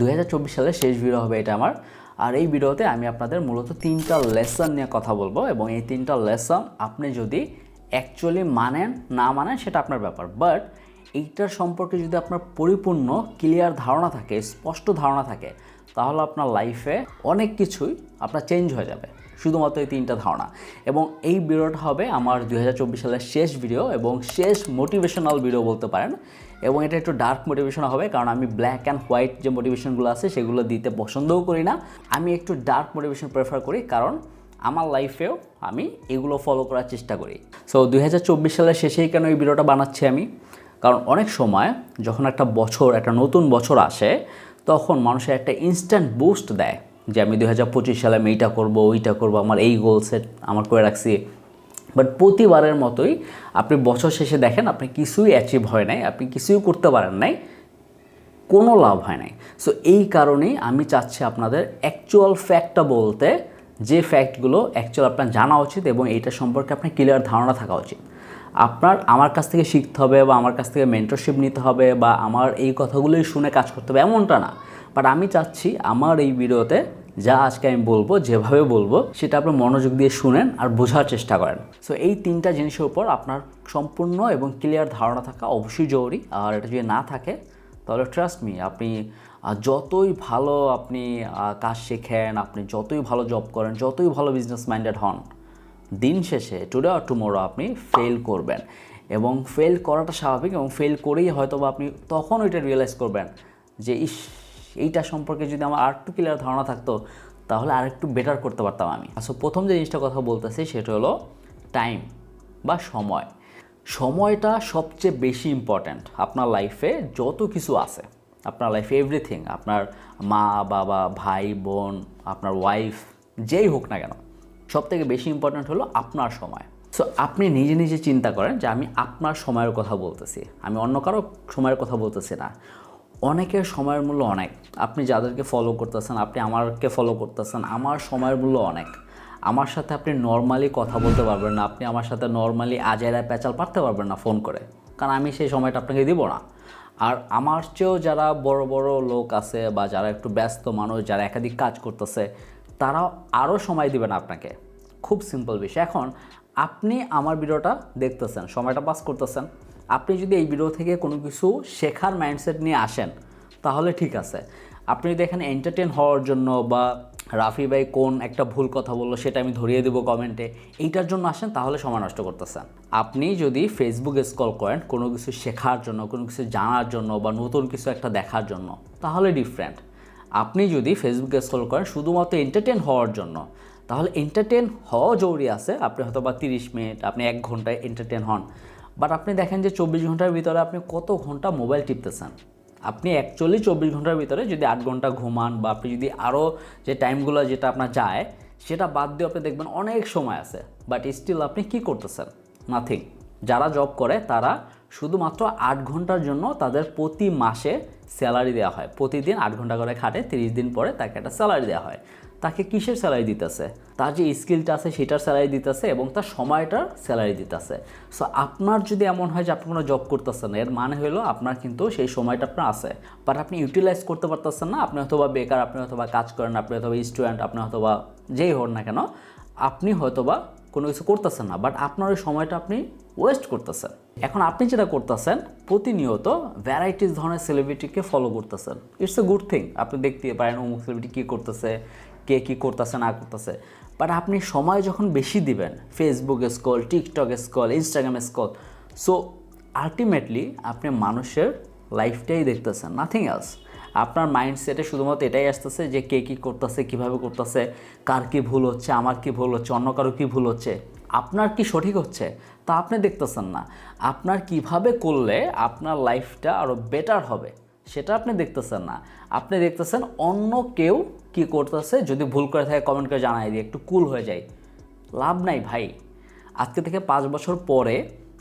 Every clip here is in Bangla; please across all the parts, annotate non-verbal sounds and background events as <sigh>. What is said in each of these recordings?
দুই সালের শেষ ভিডিও হবে এটা আমার। আর এই ভিডিওতে আমি আপনাদের মূলত তিনটা লেসন নিয়ে কথা বলব এবং এই তিনটা লেসন আপনি যদি অ্যাকচুয়ালি মানেন, না মানেন সেটা আপনার ব্যাপার। বাট এইটার সম্পর্কে যদি আপনার পরিপূর্ণ ক্লিয়ার ধারণা থাকে, স্পষ্ট ধারণা থাকে, তাহলে আপনার লাইফে অনেক কিছুই আপনার চেঞ্জ হয়ে যাবে। শুধুমাত্র এই তিনটা ধারণা। এবং এই ভিডিওটা হবে আমার দু হাজার চব্বিশ সালের শেষ ভিডিও এবং শেষ মোটিভেশনাল ভিডিও বলতে পারেন। এবং এটা একটু ডার্ক মোটিভেশন হবে, কারণ আমি ব্ল্যাক অ্যান্ড হোয়াইট যে মোটিভেশনগুলো আছে, সেগুলো দিতে পছন্দও করি না। আমি একটু ডার্ক মোটিভেশন প্রেফার করি, কারণ আমার লাইফেও আমি এগুলো ফলো করার চেষ্টা করি। সো দু হাজার চব্বিশ সালের শেষেই কেন এই ভিডিওটা বানাচ্ছি আমি? কারণ অনেক সময় যখন একটা বছর, একটা নতুন বছর আসে, তখন মানুষের একটা ইনস্ট্যান্ট বুস্ট দেয় যে, আমি দুই হাজার পঁচিশ সালে আমি এইটা করব, ওইটা করব, আমার এই গোল সেট আমার করে রাখছি। বাট প্রতিবারের মতোই আপনি বছর শেষে দেখেন আপনি কিছুই অ্যাচিভ হয় নাই, আপনি কিছুই করতে পারেন নাই, কোনো লাভ হয় নাই। সো এই কারণেই আমি চাচ্ছি আপনাদের অ্যাকচুয়াল ফ্যাক্টটা বলতে, যে ফ্যাক্টগুলো অ্যাকচুয়াল আপনার জানা উচিত এবং এইটা সম্পর্কে আপনার ক্লিয়ার ধারণা থাকা উচিত। আপনার, আমার কাছ থেকে শিখতে হবে বা আমার কাছ থেকে মেন্টরশিপ নিতে হবে বা আমার এই কথাগুলোই শুনে কাজ করতে হবে এমনটা না। বাট আমি চাচ্ছি আমার এই ভিডিওতে যা আজকে আমি বলব, যেভাবে বলব, সেটা আপনি মনোযোগ দিয়ে শুনেন আর বোঝার চেষ্টা করেন। সো এই তিনটা জিনিসের উপর আপনার সম্পূর্ণ এবং ক্লিয়ার ধারণা থাকা অবশ্যই জরুরি। আর এটা যদি না থাকে, তাহলে ট্রাস্ট মি আপনি যতই ভালো আপনি কাজ শেখেন, আপনি যতই ভালো জব করেন, যতই ভালো বিজনেস মাইন্ডেড হন, দিন শেষে টুডে আর টুমোরো আপনি ফেল করবেন। এবং ফেল করাটা স্বাভাবিক এবং ফেল করেই হয়তো বা আপনি তখন ওইটা রিয়েলাইজ করবেন যে, ইস এইটা সম্পর্কে যদি আমার আর একটু ক্লিয়ার ধারণা থাকতো, তাহলে আর একটু বেটার করতে পারতাম আমি। আচ্ছা প্রথম যে জিনিসটা কথা বলতেছি, সেটা হলো টাইম বা সময়। সময়টা সবচেয়ে বেশি ইম্পর্ট্যান্ট আপনার লাইফে যত কিছু আছে। আপনার লাইফে এভরিথিং আপনার মা, বাবা, ভাই, বোন, আপনার ওয়াইফ যেই হোক না কেন। সব থেকে বেশি ইম্পর্ট্যান্ট হলো আপনার সময়। সো আপনি নিজে নিজে চিন্তা করেন যে আমি আপনার সময়ের কথা বলতেছি। আমি অন্য কারও সময়ের কথা বলতেছি না। অনেকের সময়ের মূল্য অনেক। আপনি যাদেরকে ফলো করতেছেন, আপনি আমাকে ফলো করতেছেন, আমার সময়ের মূল্য অনেক। আমার সাথে আপনি নর্মালি কথা বলতে পারবেন না, আপনি আমার সাথে নর্মালি আজাইরা প্যাচাল পারতে পারবেন না ফোন করে। কারণ আমি সেই সময়টা আপনাকে দিব না। আর আমার চেয়েও যারা বড় বড় লোক আছে বা যারা একটু ব্যস্ত মানুষ, যারা একাধিক কাজ করতেছে, তারাও আরও সময় দিবেন আপনাকে। খুব সিম্পল বিষয়। এখন, আপনি আমার ভিডিওটা দেখতেছেন, সময়টা পাস করতেছেন। আপনি যদি এই ভিডিও থেকে কোনো কিছু শেখার মাইন্ডসেট নিয়ে আসেন, তাহলে ঠিক আছে। আপনি যদি এখানে এন্টারটেন হওয়ার জন্য বা রাফি ভাই কোন একটা ভুল কথা বলল সেটা আমি ধরিয়ে দেবো কমেন্টে এইটার জন্য আসেন, তাহলে সময় নষ্ট করতেছেন আপনি যদি ফেসবুক স্কল করেন কোনো কিছু শেখার জন্য, কোনো কিছু জানার জন্য বা নতুন কিছু একটা দেখার জন্য, তাহলে ডিফারেন্ট আপনি যদি ফেসবুকে স্ক্রল করেন শুধুমাত্র এন্টারটেন হওয়ার জন্য, তাহলে এন্টারটেন হওয়া জরুরি আছে। আপনি হয়তো বা তিরিশ মিনিট, আপনি এক ঘন্টায় এন্টারটেন হন। বাট আপনি দেখেন যে চব্বিশ ঘণ্টার ভিতরে আপনি কত ঘণ্টা মোবাইল টিপতেছেন? আপনি অ্যাকচুয়ালি চব্বিশ ঘণ্টার ভিতরে যদি আট ঘণ্টা ঘুমান বা আপনি যদি আরও যে টাইমগুলো যেটা আপনার যায়, সেটা বাদ দিয়ে আপনি দেখবেন অনেক সময় আছে বাট স্টিল আপনি কি করতেছেন? নাথিং যারা জব করে, তারা শুধুমাত্র আট ঘণ্টার জন্য তাদের প্রতি মাসে স্যালারি দেওয়া হয়। প্রতিদিন আট ঘণ্টা করে খাটে, তিরিশ দিন পরে তাকে একটা স্যালারি দেওয়া হয়। তাকে কিসের স্যালারি দিতেছে? তার যে স্কিলটা আছে সেটার স্যালারি দিতেছে এবং তার সময়টার স্যালারি দিতেছে। সো আপনার যদি এমন হয় যে আপনি কোনো জব করতেছেন এর মানে হলো আপনার কিন্তু সেই সময়টা আপনার আছে। বাট আপনি ইউটিলাইজ করতে পারতেছেন না, আপনি হয়তোবা বেকার, আপনি হয়তোবা কাজ করেন, আপনি হয়তোবা স্টুডেন্ট আপনি হয়তোবা যেই হন না কেন, আপনি হয়তোবা কোনো কিছু করতেছেন না বাট আপনার ওই সময়টা আপনি ওয়েস্ট করতেছেন। এখন আপনি যেটা করতেছেন, প্রতিনিয়ত ভ্যারাইটিস ধরনের সেলিব্রিটিকে ফলো করতেছেন। ইটস এ গুড থিং আপনি দেখতে পারেন অমুক সেলিব্রিটি কী করতেছে, কে কী করতেছে, না করতেছে। বাট আপনি সময় যখন বেশি দিবেন Facebook scroll TikTok scroll Instagram scroll so ultimately আপনি মানুষের লাইফটাই দেখতেছেন নাথিং এলস আপনার মাইন্ডসেটে শুধুমাত্র এটাই আসতেছে যে কে কী করতেছে, কীভাবে করতেছে, কার কী ভুল হচ্ছে, আমার কী ভুল হচ্ছে, অন্য কারও কী ভুল হচ্ছে, আপনার কি সঠিক হচ্ছে তা আপনি দেখতেছেন না। আপনার কীভাবে করলে আপনার লাইফটা আরও বেটার হবে সেটা আপনি দেখতেছেন না। আপনি দেখতেছেন অন্য কেউ কি করতেছে, যদি ভুল করে থাকে কমেন্ট করে জানাই দিয়ে একটু কুল হয়ে যায়। লাভ নাই ভাই। আজকে থেকে পাঁচ বছর পরে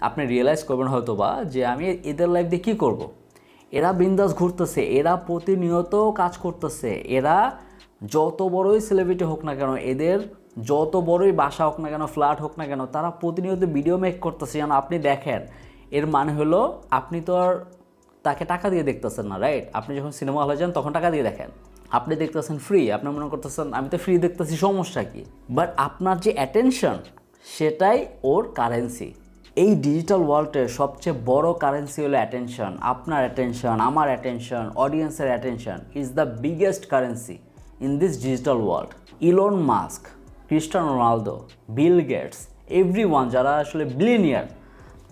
আপনি রিয়েলাইজ করবেন হয়তো বা যে আমি এদের লাইফ দিয়ে কী করব? এরা বিন্দাস ঘুরতেছে, এরা প্রতিনিয়ত কাজ করতেছে, এরা যত বড়ই সেলিব্রিটি হোক না কেন, এদের যত বড়ই বাসা হোক না কেন ফ্ল্যাট হোক না কেন, তারা প্রতিনিয়ত ভিডিও মেক করতেছে। যেন আপনি দেখেন, এর মানে হলো আপনি তো আর তাকে টাকা দিয়ে দেখতেছেন না রাইট আপনি যখন সিনেমা হলে যান, তখন টাকা দিয়ে দেখেন। আপনি দেখতেছেন ফ্রি আপনি মনে করতেছেন, আমি তো ফ্রি দেখতেছি, সমস্যা কি? বাট আপনার যে অ্যাটেনশন সেটাই ওর কারেন্সি এই ডিজিটাল ওয়ার্ল্ডের সবচেয়ে বড় কারেন্সি হলো অ্যাটেনশন আপনার অ্যাটেনশন আমার অ্যাটেনশন অডিয়েন্সের attention is the biggest currency in this digital world Elon Musk Cristiano Ronaldo Bill Gates every one যারা আসলে বিলিনিয়ার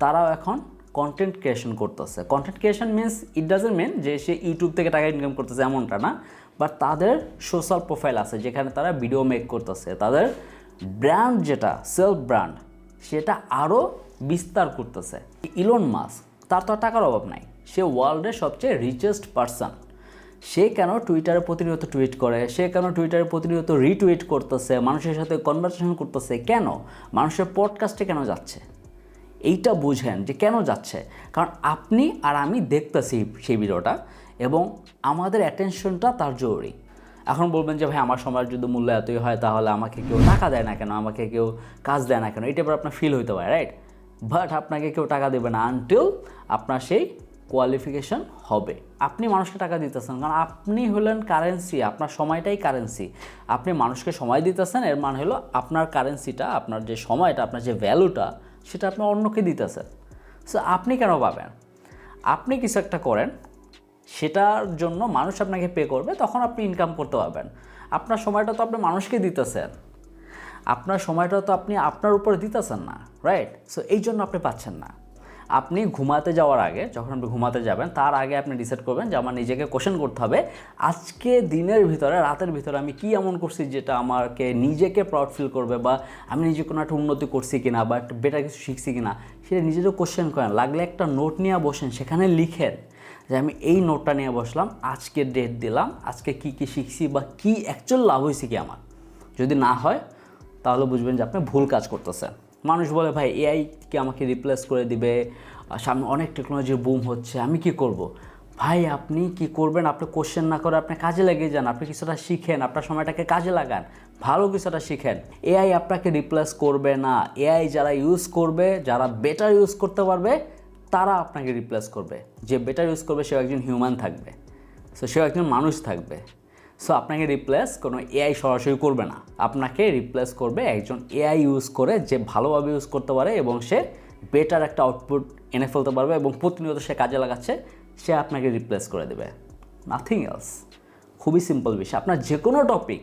তারাও এখন কন্টেন্ট ক্রিয়েশন করতেছে। Content creation means it doesn't mean যে সে ইউটিউব থেকে টাকা ইনকাম করতেছে এমনটা না বাট তাদের সোশ্যাল প্রোফাইল আছে যেখানে তারা ভিডিও মেক করতেছে। তাদের ব্র্যান্ড যেটা সেলফ ব্র্যান্ড সেটা আরও বিস্তার করতেছে। ইলন মাস্ক তার তো টাকার অভাব নাই। সে ওয়ার্ল্ডের সবচেয়ে রিচেস্ট পারসন সে কেন টুইটারে প্রতিনিয়ত টুইট করে? সে কেন টুইটারে প্রতিনিয়ত রিটুইট করতেছে? মানুষের সাথে কনভারসেশন করতেছে? কেন? মানুষের পডকাস্টে কেন যাচ্ছে? এইটা বুঝেন যে কেন যাচ্ছে। কারণ আপনি আর আমি দেখতেছি সেই ভিডিওটা এবং আমাদের অ্যাটেনশনটা তার জরুরি। এখন বলবেন যে, ভাই, আমার সময়ের যদি মূল্য এতই হয়, তাহলে আমাকে কেউ টাকা দেয় না কেন? আমাকে কেউ কাজ দেয় না কেন? এটা এবার আপনার ফিল হইতে পারে রাইট বাট আপনাকে কেউ টাকা দেবে না আনটিল আপনার সেই কোয়ালিফিকেশন হবে। আপনি মানুষকে টাকা দিতেছেন, কারণ আপনি হলেন কারেন্সি আপনার সময়টাই কারেন্সি আপনি মানুষকে সময় দিতেছেন, এর মানে হলো আপনার কারেন্সিটা আপনার যে সময়টা, আপনার যে ভ্যালুটা সেটা আপনি অন্যকে দিতেছেন। সো আপনি কেন পাবেন? আপনি কিছু একটা করেন, সেটার জন্য মানুষ আপনাকে পে করবে, তখন আপনি ইনকাম করতে পারবেন। আপনার সময়টা তো আপনি মানুষকে দিতেছেন। আপনার সময়টা তো আপনি আপনার উপরে দিতেছেন না রাইট সো এই জন্য আপনি পাচ্ছেন না। আপনি ঘুমাতে যাওয়ার আগে, যখন আপনি ঘুমাতে যাবেন, তার আগে আপনি ডিসাইড করবেন যে আমার নিজেকে কোশ্চেন করতে হবে, আজকে দিনের ভিতরে, রাতের ভিতরে আমি কি এমন করছি যেটা আমাকে নিজেকে প্রাউড ফিল করবে বা আমি নিজে কোনো একটা উন্নতি করছি কিনা বা একটা বেটার কিছু শিখছি কিনা, সেটা নিজেরও কোশ্চেন করেন। লাগলে একটা নোট নিয়ে বসেন, সেখানে লিখেন যে আমি এই নোটটা নিয়ে বসলাম, আজকে ডেট দিলাম, আজকে কি কি শিখছি বা কি অ্যাকচুয়াল লাভ হয়েছে কি আমার? যদি না হয় তাহলে বুঝবেন যে আপনি ভুল কাজ করতেছেন। মানুষ বলে, ভাই এআই কি আমাকে রিপ্লেস করে দিবে সামনে অনেক টেকনোলজির বুম হচ্ছে, আমি কি করব। ভাই, আপনি কি করবেন? আপনি কোশ্চেন না করে আপনি কাজে লেগে যান, আপনি কিছুটা শিখেন, আপনার সময়টাকে কাজে লাগান, ভালো কিছুটা শিখেন। এআই আপনাকে রিপ্লেস করবে না। এআই যারা ইউজ করবে, যারা বেটার ইউজ করতে পারবে, তারা আপনাকে রিপ্লেস করবে। যে বেটার ইউজ করবে, সেও একজন হিউম্যান থাকবে। সো সেও একজন মানুষ থাকবে। সো আপনাকে রিপ্লেস কোনো এআই সরাসরি করবে না। আপনাকে রিপ্লেস করবে একজন এআই ইউজ করে যে ভালোভাবে ইউজ করতে পারে এবং সে বেটার একটা আউটপুট এনে ফেলতে পারবে এবং প্রতিনিয়ত সে কাজে লাগাচ্ছে, সে আপনাকে রিপ্লেস করে দেবে। নাথিং এলস খুবই সিম্পল বিষয়। আপনার যে কোনো টপিক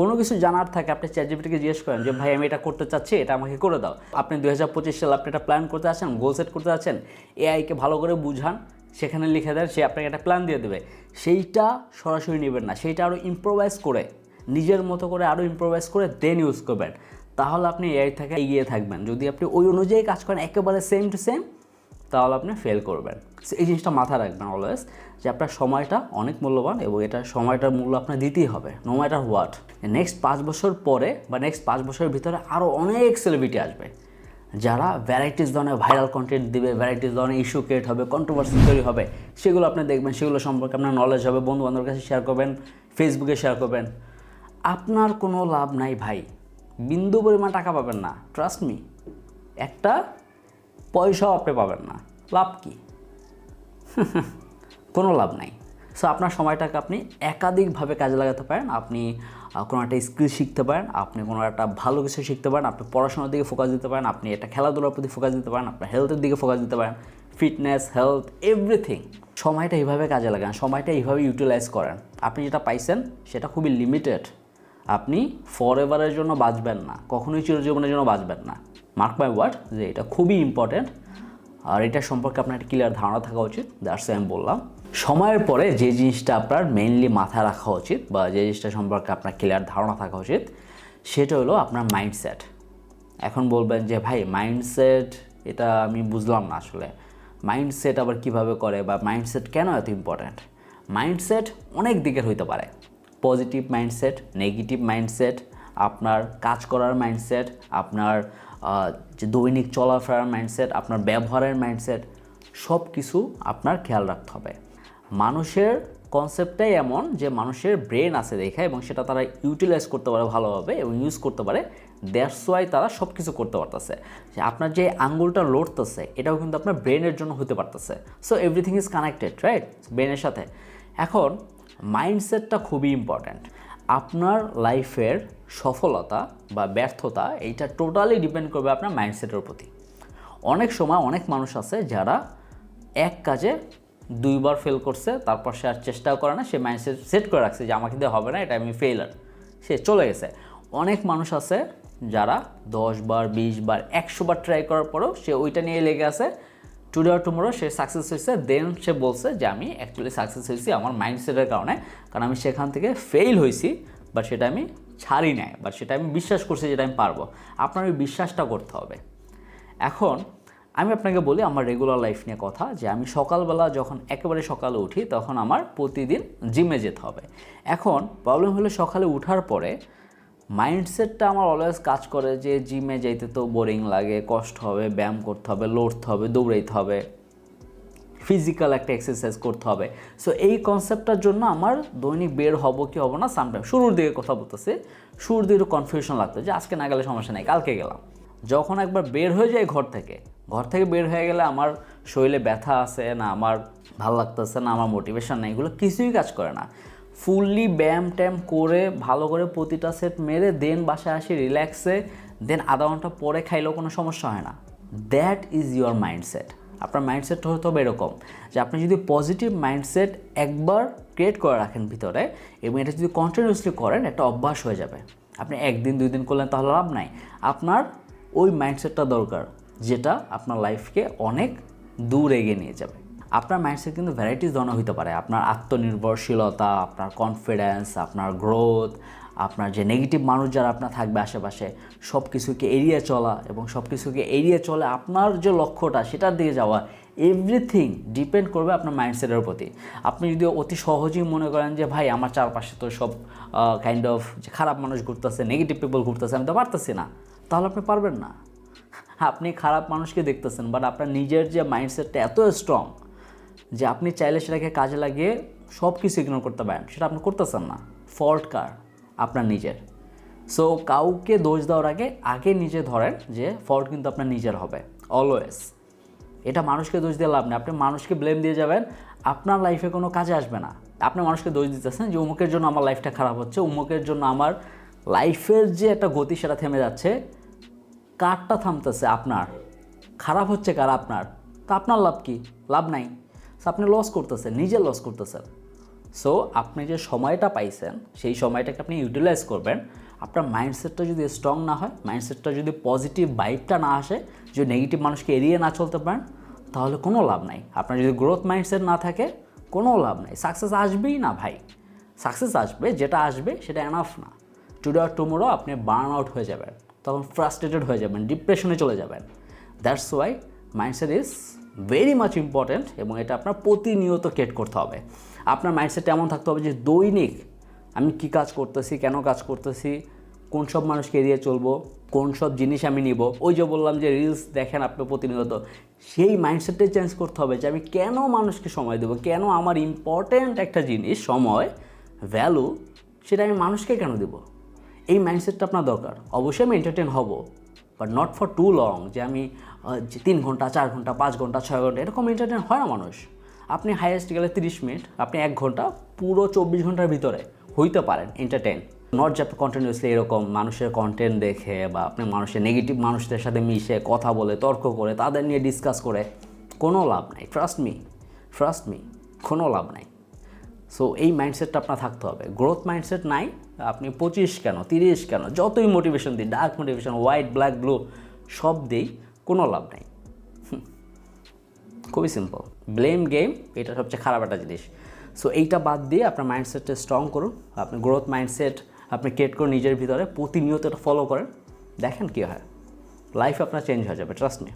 কোনো কিছু জানার থাকে, আপনি চ্যাটজিপিটিকে জিজ্ঞেস করেন যে, ভাই, আমি এটা করতে চাচ্ছি, এটা আমাকে করে দাও। আপনি দু হাজার পঁচিশ সালে আপনি একটা প্ল্যান করতে আছেন গোল সেট করতে আছেন এআইকে ভালো করে বুঝান সেখানে লিখে দেন, সে আপনাকে একটা প্ল্যান দিয়ে দেবে। সেইটা সরাসরি নেবেন না, সেইটা আরও ইম্প্রোভাইজ করে, নিজের মতো করে আরও ইম্প্রোভাইজ করে দেন ইউজ করবেন। তাহলে আপনি এআই থেকে এগিয়ে থাকবেন। যদি আপনি ওই অনুযায়ী কাজ করেন একেবারে সেম টু সেম তাহলে আপনি ফেল করবেন। এই জিনিসটা মাথায় রাখবেন অলওয়েজ যে আপনার সময়টা অনেক মূল্যবান এবং এটা সময়টার মূল্য আপনার দিতেই হবে নো ম্যাটার হোয়াট নেক্সট পাঁচ বছর পরে বা নেক্সট পাঁচ বছরের ভিতরে আরও অনেক সেলিব্রিটি আসবে। যারা ভ্যারাইটিস ধরনের ভাইরাল কন্টেন্ট দিবে ভ্যারাইটিস ধরনের ইস্যু ক্রিয়েট হবে কন্ট্রোভার্সি তৈরি হবে, সেগুলো আপনি দেখবেন, সেগুলো সম্পর্কে আপনার নলেজ হবে বন্ধু বান্ধবের কাছে শেয়ার করবেন ফেসবুকে শেয়ার করবেন। আপনার কোনো লাভ নাই ভাই। বিন্দু পরিমাণ টাকা পাবেন না ট্রাস্ট মি একটা পয়সাও আপনি পাবেন না, লাভ কি? <laughs> কোনো লাভ নাই। সো আপনার সময়টাকে আপনি একাধিকভাবে কাজে লাগাতে পারেন। আপনি কোনো একটা স্কিল শিখতে পারেন, আপনি কোনো একটা ভালো কিছু শিখতে পারেন, আপনি পড়াশোনার দিকে ফোকাস দিতে পারেন, আপনি একটা খেলাধুলার প্রতি ফোকাস দিতে পারেন, আপনার হেলথের দিকে ফোকাস দিতে পারেন ফিটনেস হেলথ এভরিথিং সময়টা এইভাবে কাজে লাগান, সময়টা এইভাবে ইউটিলাইজ করেন। আপনি যেটা পাইছেন, সেটা খুবই লিমিটেড আপনি ফর এভারের জন্য বাঁচবেন না, কখনোই চিরজীবনের জন্য বাঁচবেন না। মার্ক মাই ওয়ার্ড যে এটা খুবই ইম্পর্ট্যান্ট আর এটা সম্পর্কে আপনার একটা ক্লিয়ার ধারণা থাকা উচিত দ্যাটস আমি বললাম। সময়ের পরে যে জিনিসটা আপনার মেইনলি মাথায় রাখা উচিত বা যে জিনিসটা সম্পর্কে আপনার ক্লিয়ার ধারণা থাকা উচিত, সেটা হলো আপনার মাইন্ডসেট এখন বলবেন যে, ভাই মাইন্ডসেট এটা আমি বুঝলাম না আসলে। মাইন্ডসেট আবার কীভাবে করে বা মাইন্ডসেট কেন এত ইম্পর্ট্যান্ট মাইন্ডসেট অনেক দিকের হইতে পারে। পজিটিভ মাইন্ডসেট নেগেটিভ মাইন্ডসেট আপনার কাজ করার মাইন্ডসেট আপনার যে দৈনিক চলাফেরার মাইন্ডসেট আপনার ব্যবহারের মাইন্ডসেট সব কিছু আপনার খেয়াল রাখতে হবে। মানুষের কনসেপ্টটাই এমন যে মানুষের ব্রেন আছে দেখা এবং সেটা তারা ইউটিলাইজ করতে পারে ভালোভাবে এবং ইউজ করতে পারে। দ্যাটস ওয়াই তারা সব কিছু করতে পারতেছে। যে আপনার যে আঙ্গুলটা লড়তেছে, এটাও কিন্তু আপনার ব্রেনের জন্য হতে পারতেছে। So everything is connected right ব্রেনের সাথে। এখন মাইন্ডসেটটা খুবই ইম্পর্ট্যান্ট আপনার লাইফের সফলতা বা ব্যর্থতা, এইটা টোটালি ডিপেন্ড করবে আপনার মাইন্ডসেটের প্রতি। অনেক সময় অনেক মানুষ আছে যারা এক কাজে দুইবার ফেল করছে, তারপর সে আর চেষ্টাও করে না, সে মাইন্ডসেট সেট করে রাখছে যে আমাকে দিয়ে হবে না, এটা আমি ফেলার সে চলে গেছে। অনেক মানুষ আছে যারা দশ বার, বিশ বার, একশো বার ট্রাই করার পরেও সে ওইটা নিয়ে লেগে আছে। টুডে আর টুমোরো সে সাকসেস হয়েছে দেন সে বলছে যে আমি অ্যাকচুয়ালি সাকসেস হয়েছি আমার মাইন্ডসেটের কারণে, কারণ আমি সেখান থেকে ফেল হয়েছি বাট সেটা আমি ছাড়ি নাই বাট সেটা আমি বিশ্বাস করছি যেটা আমি পারব। আপনার ওই বিশ্বাসটা করতে হবে। এখন আমি আপনাকে বলি আমার রেগুলার লাইফ নিয়ে কথা, যে আমি সকালবেলা যখন একেবারে সকালে উঠি, তখন আমার প্রতিদিন জিমে যেতে হবে। এখন প্রবলেম হলো সকালে উঠার পরে মাইন্ডসেটটা আমার অলওয়েজ কাজ করে যে জিমে যাইতে তো বোরিং লাগে, কষ্ট হবে, ব্যায়াম করতে হবে, লড়তে হবে, দৌড়াইতে হবে ফিজিক্যাল একটা এক্সারসাইজ করতে হবে। সো এই কনসেপ্টটার জন্য আমার দৈনিক বের হব কি হব না সামটাইম শুরুর দিকে কথা বলতেছে। শুরুর দিকে কনফিউশন লাগতো যে আজকে না গেলে সমস্যা নেই, কালকে গেলাম। যখন একবার বের হয়ে যায় ঘর থেকে ঘর থেকে বের হয়ে গেলে আমার শরীরে ব্যথা আছে, না আমার ভালো লাগতেছে না, আমার মোটিভেশন নেই, এগুলো কিছুই কাজ করে না। ফুললি ব্যায়াম ট্যাম করে, ভালো করে প্রতিটা সেট মেরে দেন বাসায় আসি রিল্যাক্সে দেন আধা ঘণ্টা পরে খাইলেও কোনো সমস্যা হয় না। দ্যাট ইজ ইউর মাইন্ডসেট আপনার মাইন্ডসেটটা হতে হবে এরকম, যে আপনি যদি পজিটিভ মাইন্ডসেট একবার ক্রিয়েট করে রাখেন ভিতরে, এবং এটা যদি কন্টিনিউসলি করেন, একটা অভ্যাস হয়ে যাবে। আপনি একদিন, দুই দিন করলেন, তাহলে লাভ নাই। আপনার ওই মাইন্ডসেটটা দরকার। যেটা আপনার লাইফকে অনেক দূর এগিয়ে নিয়ে যাবে। আপনার মাইন্ডসেট কিন্তু ভ্যারাইটিস ধরনের হতে পারে। আপনার আত্মনির্ভরশীলতা, আপনার কনফিডেন্স আপনার গ্রোথ আপনার যে নেগেটিভ মানুষ যারা আপনার থাকবে আশেপাশে সব কিছুকে এড়িয়ে চলা এবং সব কিছুকে এড়িয়ে চলে আপনার যে লক্ষ্যটা, সেটার দিকে যাওয়া এভরিথিং ডিপেন্ড করবে আপনার মাইন্ডসেটের প্রতি। আপনি যদি অতি সহজেই মনে করেন যে, ভাই, আমার চারপাশে তো সব কাইন্ড অফ যে খারাপ মানুষ ঘুরতেছে নেগেটিভ পিপল ঘুরতেছে, আমি তো পারতেছি না, তাহলে আপনি পারবেন না। আপনি খারাপ মানুষকে দেখতেছেন বাট আপনার নিজের যে মাইন্ডসেটটা এত স্ট্রং যে আপনি চাইলে সেটাকে কাজে লাগিয়ে সব কিছু ইগনোর করতে পারেন, সেটা আপনি করতেছেন না। ফল্ট কার? আপনার নিজের। সো কাউকে দোষ দেওয়ার আগে আগে নিজে ধরেন যে ফল্ট কিন্তু আপনার নিজের হবে অলওয়েজ এটা মানুষকে দোষ দিয়ে লাভ নেই, আপনি মানুষকে ব্লেম দিয়ে যাবেন, আপনার লাইফে কোনো কাজে আসবে না। আপনি মানুষকে দোষ দিতেছেন যে, উমুকের জন্য আমার লাইফটা খারাপ হচ্ছে, উমুকের জন্য আমার লাইফের যে একটা গতি সেটা থেমে যাচ্ছে কারটা থামতেছে আপনার। খারাপ হচ্ছে কার আপনার? তো আপনার লাভ কি? লাভ নাই। আপনি লস করতেছেন, নিজে লস করতেছেন। সো আপনি যে সময়টা পাইছেন, সেই সময়টাকে আপনি ইউটিলাইজ করবেন। আপনার মাইন্ডসেটটা যদি স্ট্রং না হয় মাইন্ডসেটটা যদি পজিটিভ ভাইবটা না আসে, যদি নেগেটিভ মানুষকে এড়িয়ে না চলতে পারেন, তাহলে কোনো লাভ নাই। আপনার যদি গ্রোথ মাইন্ডসেট না থাকে, কোনো লাভ নাই। সাকসেস আসবেই না ভাই। সাকসেস আসবে, যেটা আসবে, সেটা এনাফ না। টুডে আর টুমোরো আপনি বার্ন আউট হয়ে যাবেন। তখন ফ্রাস্ট্রেটেড হয়ে যাবেন ডিপ্রেশনে চলে যাবেন। That's why mindset is very much important এবং এটা আপনার প্রতিনিয়ত কেট করতে হবে। আপনার মাইন্ডসেট এমন থাকতে হবে যে দৈনিক আমি কি কাজ করতেছি, কেন কাজ করতেছি, কোন সব মানুষকে এড়িয়ে চলবো, কোন সব জিনিস আমি নিব। ওই যে বললাম যে রিলস দেখেন আপনি প্রতিনিয়ত, সেই মাইন্ডসেটটাই চেঞ্জ করতে হবে যে আমি কেন মানুষকে সময় দেবো, কেন আমার ইম্পর্ট্যান্ট একটা জিনিস, সময় ভ্যালু সেটা আমি মানুষকে কেন দেবো? এই মাইন্ডসেটটা আপনার দরকার। অবশ্যই আমি এন্টারটেন হব but not for too long যে আমি যে তিন ঘণ্টা, চার ঘণ্টা, পাঁচ ঘণ্টা, ছয় ঘণ্টা, এরকম এন্টারটেন হয় না মানুষ। আপনি হাইয়েস্ট গেলে তিরিশ মিনিট, আপনি এক ঘণ্টা, পুরো চব্বিশ ঘণ্টার ভিতরে হইতে পারেন এন্টারটেন নট যে আপনি কন্টিনিউসলি এরকম মানুষের কন্টেন্ট দেখে, বা আপনি মানুষের নেগেটিভ মানুষদের সাথে মিশে, কথা বলে, তর্ক করে, তাদের নিয়ে ডিসকাস করে, কোনো লাভ নাই ট্রাস্ট মি ট্রাস্ট মি কোনো লাভ নাই। সো এই মাইন্ডসেটটা আপনার থাকতে হবে। গ্রোথ মাইন্ডসেট নাই আপনি পঁচিশ কেন, তিরিশ কেন, যতই মোটিভেশন দিই dark motivation white black blue সব দিই কোনো লাভ নেই। খুবই সিম্পল ব্লেম গেম এটা সবচেয়ে খারাপ একটা জিনিস। সো এইটা বাদ দিয়ে আপনার মাইন্ডসেটটা স্ট্রং করুন, আপনি গ্রোথ মাইন্ডসেট আপনি ক্রিয়েট করুন নিজের ভিতরে, প্রতিনিয়ত এটা ফলো করেন, দেখেন কী হয়। লাইফ আপনার চেঞ্জ হয়ে যাবে ট্রাস্ট মি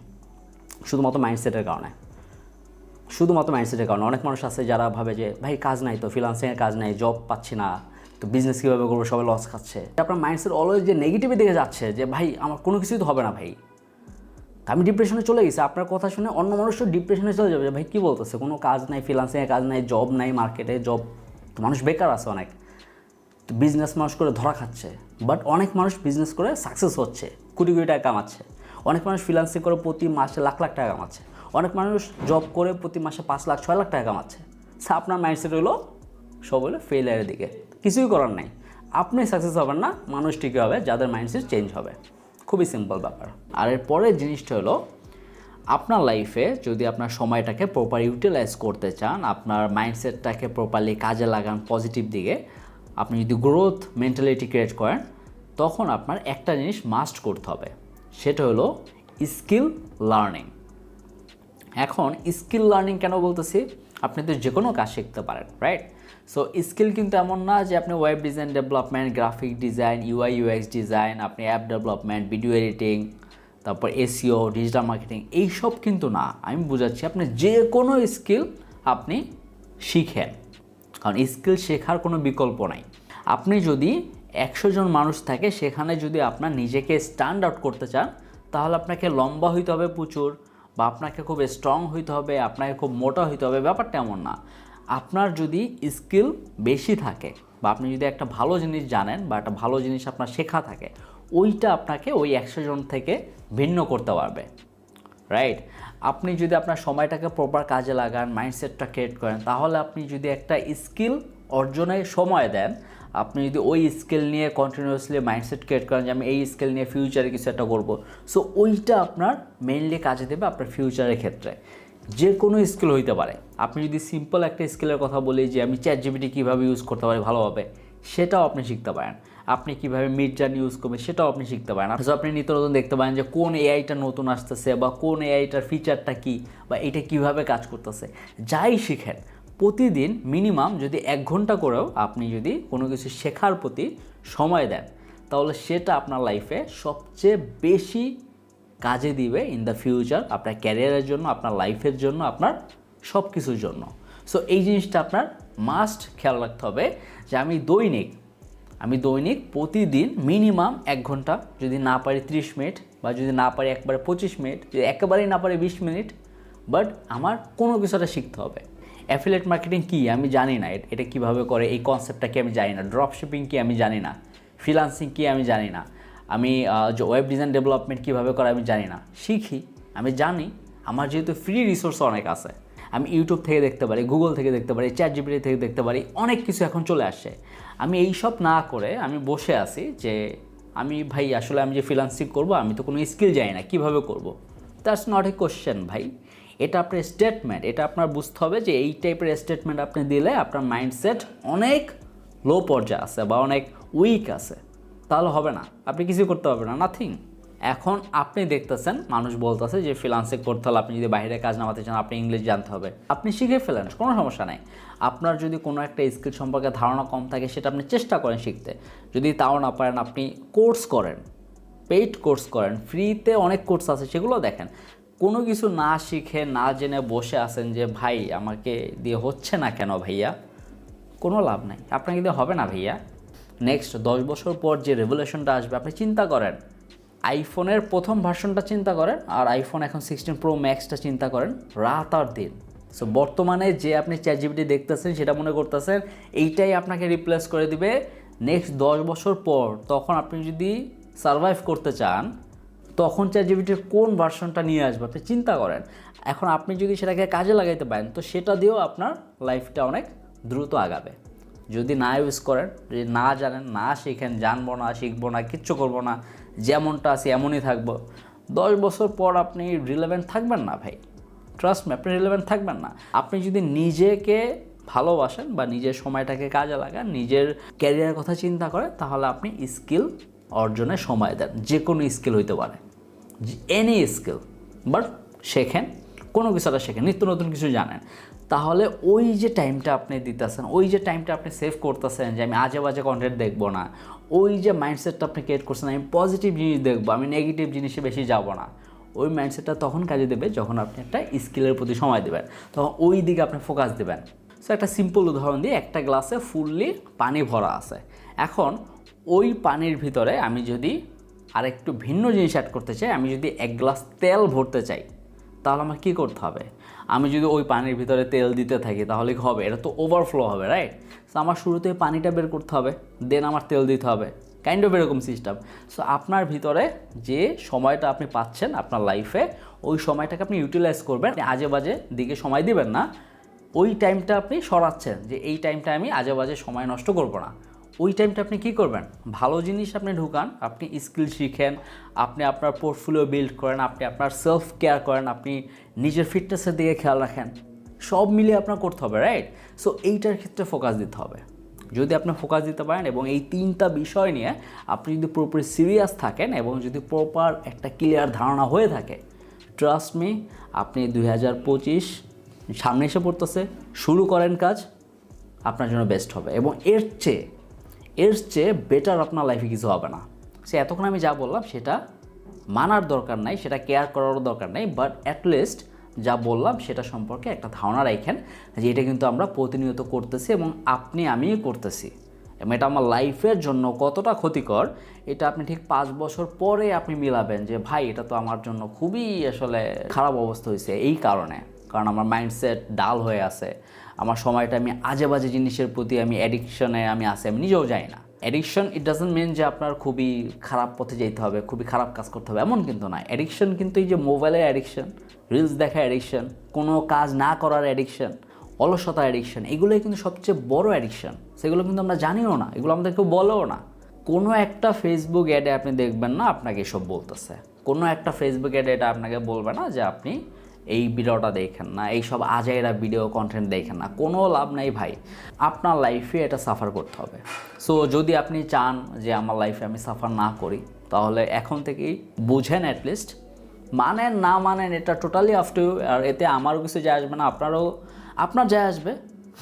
শুধুমাত্র মাইন্ডসেটের কারণে। শুধুমাত্র মাইন্ডসেটের কারণে। অনেক মানুষ আছে যারা ভাবে যে, ভাই, কাজ নাই তো ফ্রিলান্সিংয়ের কাজ নাই জব পাচ্ছি না। তো বিজনেস কীভাবে করব, সবাই লস খাচ্ছে। আপনার মাইন্ডসেট অলওয়েজ যে নেগেটিভের দিকে যাচ্ছে, যে ভাই, আমার কোনো কিছুই তো হবে না ভাই। আমি ডিপ্রেশনে চলে গেছি, আপনার কথা শুনে অন্য মানুষও ডিপ্রেশনে চলে যাবে ভাই, কী বলতেছে? কোনো কাজ নাই ফ্রিলান্সিংয়ে কাজ নাই জব নাই মার্কেটে জব তো মানুষ বেকার আছে অনেক। তো বিজনেস মানুষ করে ধরা খাচ্ছে। বাট অনেক মানুষ বিজনেস করে সাকসেস হচ্ছে, কোটি কোটি টাকা কামাচ্ছে। অনেক মানুষ ফ্রিলান্সিং করে প্রতি মাসে লাখ লাখ টাকা কামাচ্ছে। অনেক মানুষ জব করে প্রতি মাসে পাঁচ লাখ, ছয় লাখ টাকা কামাচ্ছে। আপনার মাইন্ডসেট হলো, সব হলো ফেলিয়ারের দিকে। কিছুই করার নাই। আপনি সাকসেস হবেন না, মানুষ ঠিকই হবে, যাদের মাইন্ডসেট চেঞ্জ হবে। খুবই সিম্পল ব্যাপার। আর এর পরের জিনিসটা হলো, আপনার লাইফে যদি আপনার সময়টাকে প্রপার ইউটিলাইজ করতে চান, আপনার মাইন্ডসেটটাকে প্রপারলি কাজে লাগান পজিটিভ দিকে, আপনি যদি গ্রোথ মেন্টালিটি ক্রিয়েট করেন, তখন আপনার একটা জিনিস মাস্ট করতে হবে। সেটা হলো স্কিল লার্নিং এখন স্কিল লার্নিং কেন বলতেছি? আপনি তো যে কোনো কাজ শিখতে পারেন রাইট সো স্কিল কিন্তু এমন না যে আপনি web design development graphic design UI UX design আপনি অ্যাপ ডেভেলপমেন্ট ভিডিও এডিটিং তারপর এসিও ডিজিটাল মার্কেটিং এইসব কিন্তু না। আমি বোঝাচ্ছি, আপনি যে কোনো স্কিল আপনি শিখেন, কারণ স্কিল শেখার কোনো বিকল্প নাই। আপনি যদি একশো জন মানুষ থাকে, সেখানে যদি আপনার নিজেকে স্ট্যান্ড আউট করতে চান, তাহলে আপনাকে লম্বা হইতে হবে প্রচুর, বা আপনাকে খুব স্ট্রং হইতে হবে, আপনাকে খুব মোটা হইতে হবে, ব্যাপারটা এমন না। আপনার যদি স্কিল বেশি থাকে বা আপনি যদি একটা ভালো জিনিস জানেন বা একটা ভালো জিনিস আপনার শেখা থাকে, ওইটা আপনাকে ওই একশো জন থেকে ভিন্ন করতে পারবে রাইট আপনি যদি আপনার সময়টাকে প্রপার কাজে লাগান মাইন্ডসেটটা ক্রিয়েট করেন, তাহলে আপনি যদি একটা স্কিল অর্জনে সময় দেন, আপনি যদি ওই স্কিল নিয়ে কন্টিনিউয়াসলি মাইন্ডসেট ক্রিয়েট করেন যে আমি এই স্কিল নিয়ে ফিউচারে কিছু একটা করব সো ওইটা আপনার মেইনলি কাজে দেবে আপনার ফিউচারের ক্ষেত্রে। যে কোনো স্কিল হইতে পারে। আপনি যদি সিম্পল একটা স্কিলের কথা বলি যে আমি চ্যাট জিবিটি কীভাবে ইউজ করতে পারি ভালোভাবে, সেটাও আপনি শিখতে পারেন। আপনি কীভাবে মিড জার্নি ইউজ করবেন, সেটাও আপনি শিখতে পারেন। সো আপনি নিত্য নতুন দেখতে পারেন যে কোন এআইটা নতুন আসতেছে বা কোন এআইটার ফিচারটা কী বা এটা কীভাবে কাজ করতেছে। যাই শিখেন, প্রতিদিন মিনিমাম যদি এক ঘণ্টা করেও আপনি যদি কোনো কিছু শেখার প্রতি সময় দেন, তাহলে সেটা আপনার লাইফে সবচেয়ে বেশি কাজে দিবে ইন দ্য ফিউচার আপনার ক্যারিয়ারের জন্য, আপনার লাইফের জন্য, আপনার সব কিছুর জন্য। সো এই জিনিসটা আপনার মাস্ট খেয়াল রাখতে হবে যে আমি দৈনিক আমি দৈনিক প্রতিদিন মিনিমাম এক ঘণ্টা, যদি না পারি ত্রিশ মিনিট বা যদি না পারি একবারে পঁচিশ মিনিট, যদি একেবারেই না পারি বিশ মিনিট বাট আমার কোনো কিছুটা শিখতে হবে। অ্যাফিলেট মার্কেটিং কী? আমি জানি না। এটা কীভাবে করে? এই কনসেপ্টটা কি আমি জানি না? ড্রপ শিপিং কী? আমি জানি না। ফ্রিলান্সিং কী? আমি জানি না। আমি যে ওয়েব ডিজাইন ডেভেলপমেন্ট কীভাবে করে আমি জানি না। শিখি, আমি জানি, আমার যেহেতু ফ্রি রিসোর্স অনেক আছে। আমি ইউটিউব থেকে দেখতে পারি গুগল থেকে দেখতে পারি চ্যাট জিপিটি থেকে দেখতে পারি, অনেক কিছু এখন চলে আসছে। আমি এই সব না করে আমি বসে আছি যে, আমি ভাই, আসলে আমি যে ফ্রিলান্সিং করব, আমি তো কোনো স্কিল জানি না, কীভাবে করব? দ্যাটস নট এ কোশ্চেন ভাই। এটা আপনার স্টেটমেন্ট এটা আপনার বুঝতে হবে যে এই টাইপের স্টেটমেন্ট আপনি দিলে আপনার মাইন্ডসেট অনেক লো পর্যায়ে আছে বা অনেক উইক আছে। তাহলে হবে না। আপনি কিছু করতে পারবেন না নাথিং এখন আপনি দেখতেছেন, মানুষ বলতেছে যে ফ্রিলান্সিং করতে হলে আপনি যদি বাইরে কাজ নামাতে চান, আপনি ইংলিশ জানতে হবে। আপনি শিখে ফেলেন, কোনো সমস্যা নাই। আপনার যদি কোনো একটা স্কিল সম্পর্কে ধারণা কম থাকে, সেটা আপনি চেষ্টা করেন শিখতে। যদি তাও না পারেন, আপনি কোর্স করেন পেইড কোর্স করেন ফ্রিতে অনেক কোর্স আছে, সেগুলো দেখেন। কোনো কিছু না শিখে, না জেনে বসে আছেন যে, ভাই, আমাকে দিয়ে হচ্ছে না কেন ভাইয়া? কোনো লাভ নাই। আপনাকে দিয়ে হবে না ভাইয়া। নেক্সট দশ বছর পর যে রেভলিউশনটা আসবে, আপনি চিন্তা করেন। আইফোনের প্রথম ভার্সনটা চিন্তা করেন, আর আইফোন এখন সিক্সটিন প্রো ম্যাক্সটা চিন্তা করেন, রাত আর দিন। সো বর্তমানে যে আপনি চ্যাট জিবিটি দেখতেছেন, সেটা মনে করতেছেন, এইটাই আপনাকে রিপ্লেস করে দিবে। নেক্সট দশ বছর পর তখন আপনি যদি সারভাইভ করতে চান, তখন চ্যাট জিবিটির কোন ভার্সনটা নিয়ে আসবে, আপনি চিন্তা করেন। এখন আপনি যদি সেটাকে কাজে লাগাইতে পারেন, তো সেটা দিয়েও আপনার লাইফটা অনেক দ্রুত আগাবে। যদি না ইউজ করেন, যদি না জানেন, না শিখেন, জানব না, শিখব না, কিচ্ছু করব না, যেমনটা আছি এমনই থাকব। দশ বছর পর আপনি রিলেভেন্ট থাকবেন না ভাই। ট্রাস্ট মি আপনি রিলেভেন্ট থাকবেন না। আপনি যদি নিজেকে ভালোবাসেন বা নিজের সময়টাকে কাজে লাগান, নিজের ক্যারিয়ারের কথা চিন্তা করেন, তাহলে আপনি স্কিল অর্জনে সময় দেন। যে কোনো স্কিল হইতে পারে। এনি স্কিল বাট শেখেন, কোনো কিছুটা শেখেন, নিত্য নতুন কিছু জানেন। তাহলে ওই যে টাইমটা আপনি দিতেছেন, ওই যে টাইমটা আপনি সেভ করতেছেন যে আমি আজে বাজে কন্টেন্ট দেখব না, ওই যে মাইন্ডসেটটা আপনি ক্রিয়েট করছেন, আমি পজিটিভ জিনিস দেখব, আমি নেগেটিভ জিনিসে বেশি যাব না। ওই মাইন্ডসেটটা তখন কাজে দেবে যখন আপনি একটা স্কিলের প্রতি সময় দেবেন, তখন ওই দিকে আপনি ফোকাস দেবেন। সো একটা সিম্পল উদাহরণ দিয়ে একটা গ্লাসে ফুললি পানি ভরা আছে। এখন ওই পানির ভিতরে আমি যদি আর একটু ভিন্ন জিনিস অ্যাড করতে চাই, আমি যদি এক গ্লাস তেল ভরতে চাই তাহলে আমার কী করতে হবে? আমি যদি ওই পানির ভিতরে তেল দিতে থাকি তাহলে কি হবে? এটা তো ওভারফ্লো হবে রাইট সো আমার শুরুতে পানিটা বের করতে হবে দেন আমার তেল দিতে হবে কাইন্ড অফ এরকম সিস্টেম সো আপনার ভিতরে যে সময়টা আপনি পাচ্ছেন আপনার লাইফে ওই সময়টাকে আপনি ইউটিলাইজ করবেন। আজে বাজে দিকে সময় দিবেন না। ওই টাইমটা আপনি সরাচ্ছেন যে এই টাইমটা আমি আজে বাজে সময় নষ্ট করব না। ওই টাইমটা আপনি কী করবেন? ভালো জিনিস আপনি ঢুকান, আপনি স্কিল শিখেন, আপনি আপনার পোর্টফোলিও বিল্ড করেন, আপনি আপনার সেলফ কেয়ার করেন, আপনি নিজের ফিটনেসের দিকে খেয়াল রাখেন। সব মিলিয়ে আপনার করতে হবে রাইট সো এইটার ক্ষেত্রে ফোকাস দিতে হবে। যদি আপনি ফোকাস দিতে পারেন এবং এই তিনটা বিষয় নিয়ে আপনি যদি পুরোপুরি সিরিয়াস থাকেন এবং যদি প্রপার একটা ক্লিয়ার ধারণা হয়ে থাকে ট্রাস্ট মি আপনি দুই হাজার পঁচিশ সামনে এসে পড়তেছে, শুরু করেন কাজ, আপনার জন্য বেস্ট হবে। এবং এর চেয়ে এর চেয়ে বেটার আপনার লাইফে কিছু হবে না। সে এতক্ষণ আমি যা বললাম, সেটা মানার দরকার নাই, সেটা কেয়ার করারও দরকার নেই বাট অ্যাটলিস্ট যা বললাম, সেটা সম্পর্কে একটা ধারণা রাখেন যে এটা কিন্তু আমরা প্রতিনিয়ত করতেছি এবং আপনি আমিই করতেছি। এবং এটা আমার লাইফের জন্য কতটা ক্ষতিকর, এটা আপনি ঠিক পাঁচ বছর পরে আপনি মিলাবেন যে, ভাই, এটা তো আমার জন্য খুবই আসলে খারাপ অবস্থা হয়েছে এই কারণে। কারণ আমার মাইন্ডসেট ডাল হয়ে আছে। আমার সময়টা আমি আজে বাজে জিনিসের প্রতি আমি অ্যাডিকশনে আমি আসি আমি নিজেও যাই না। অ্যাডিকশন ইট ডাজন্ট মিন যে আপনার খুবই খারাপ পথে যেতে হবে, খুবই খারাপ কাজ করতে হবে, এমন কিন্তু না অ্যাডিকশন কিন্তু এই যে মোবাইলের অ্যাডিকশন রিলস দেখা অ্যাডিকশন কোনো কাজ না করার অ্যাডিকশন অলসতা অ্যাডিকশন এগুলোই কিন্তু সবচেয়ে বড় অ্যাডিকশন সেগুলো কিন্তু আমরা জানিও না, এগুলো আমাদের কেউ বলেও না। কোনো একটা ফেসবুক অ্যাডে আপনি দেখবেন না আপনাকে এসব বলতেছে। কোনো একটা ফেসবুক অ্যাডে এটা আপনাকে বলবে না যে আপনি এই ভিডিওটা দেখেন না, এইসব আজাইরা ভিডিও কন্টেন্ট দেখেন না, কোনো লাভ নাই ভাই। আপনার লাইফে এটা সাফার করতে হবে। সো যদি আপনি চান যে আমার লাইফে আমি সাফার না করি, তাহলে এখন থেকেই বুঝেন অ্যাটলিস্ট মানেন না মানেন, এটা টোটালি আপ টু আর এতে আমারও কিছু যায় আসবে না, আপনারও, আপনার যায় আসবে।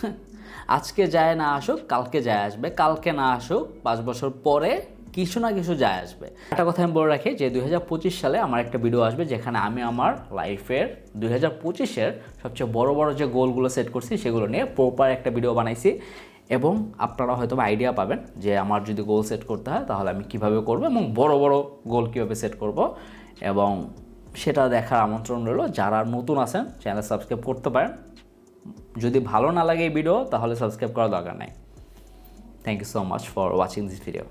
<laughs> আজকে যায় না আসুক, কালকে যায় আসবে, কালকে না আসুক, পাঁচ বছর পরে কিছু না কিছু যায় আসবে। একটা কথা আমি বলে রাখি যে দুই হাজার পঁচিশ সালে আমার একটা ভিডিও আসবে যেখানে আমি আমার লাইফের দুই হাজার পঁচিশের সবচেয়ে বড় বড় যে গোলগুলো সেট করছি সেগুলো নিয়ে প্রপার একটা ভিডিও বানাইছি। এবং আপনারা হয়তো আইডিয়া পাবেন যে আমার যদি গোল সেট করতে হয় তাহলে আমি কীভাবে করব এবং বড় বড় গোল কীভাবে সেট করব। এবং সেটা দেখার আমন্ত্রণ রইল। যারা নতুন আছেন চ্যানেল সাবস্ক্রাইব করতে পারেন। যদি ভালো না লাগে এই ভিডিও তাহলে সাবস্ক্রাইব করার দরকার নাই। Thank you so much for watching this video